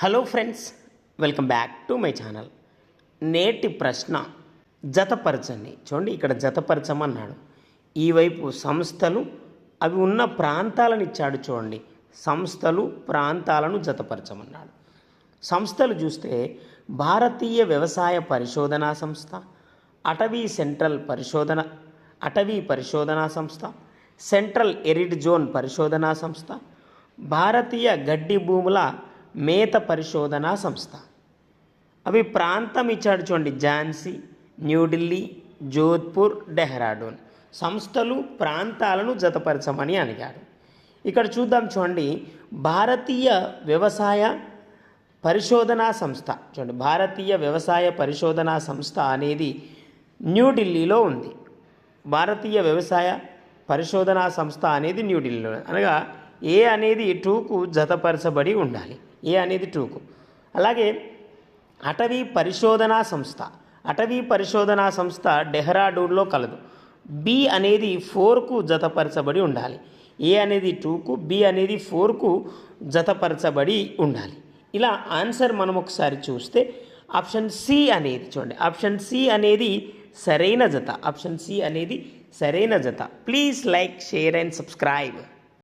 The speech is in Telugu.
Hello friends welcome back to my channel. నేటి ప్రశ్న జతపరచండి. చూడండి ఇక్కడ జతపరచమన్నాడు. ఈ వైపు సంస్థలు అవి ఉన్న ప్రాంతాలను ఇచ్చాడు చూడండి. సంస్థలు ప్రాంతాలను జతపరచమన్నాడు. సంస్థలు చూస్తే భారతీయ వ్యవసాయ పరిశోధనా సంస్థ అటవీ సెంట్రల్ పరిశోధన అటవీ పరిశోధనా సంస్థ సెంట్రల్ ఎరిడ్ జోన్ పరిశోధనా సంస్థ భారతీయ గడ్డి భూముల మేత పరిశోధనా సంస్థ. అవి ప్రాంతం ఇచ్చాడు చూడండి ఝాన్సీ న్యూఢిల్లీ జోధ్పూర్ డెహ్రాడూన్. సంస్థలు ప్రాంతాలను జతపరచమని అడిగాడు. ఇక్కడ చూద్దాం చూడండి భారతీయ వ్యవసాయ పరిశోధనా సంస్థ. చూడండి భారతీయ వ్యవసాయ పరిశోధనా సంస్థ అనేది న్యూఢిల్లీలో ఉంది. భారతీయ వ్యవసాయ పరిశోధనా సంస్థ అనేది న్యూఢిల్లీలో అనగా ఏ అనేది టూకు జతపరచబడి ఉండాలి. ఏ అనేది టూకు అలాగే అటవీ పరిశోధనా సంస్థ. అటవీ పరిశోధనా సంస్థ డెహ్రాడూన్లో కలదు. బి అనేది ఫోర్కు జతపరచబడి ఉండాలి. ఏ అనేది టూకు బి అనేది ఫోర్కు జతపరచబడి ఉండాలి. ఇలా ఆన్సర్ మనం ఒకసారి చూస్తే ఆప్షన్ సి అనేది చూడండి. ఆప్షన్ సి అనేది సరైన జత. ఆప్షన్ సి అనేది సరైన జత. Please like share and subscribe.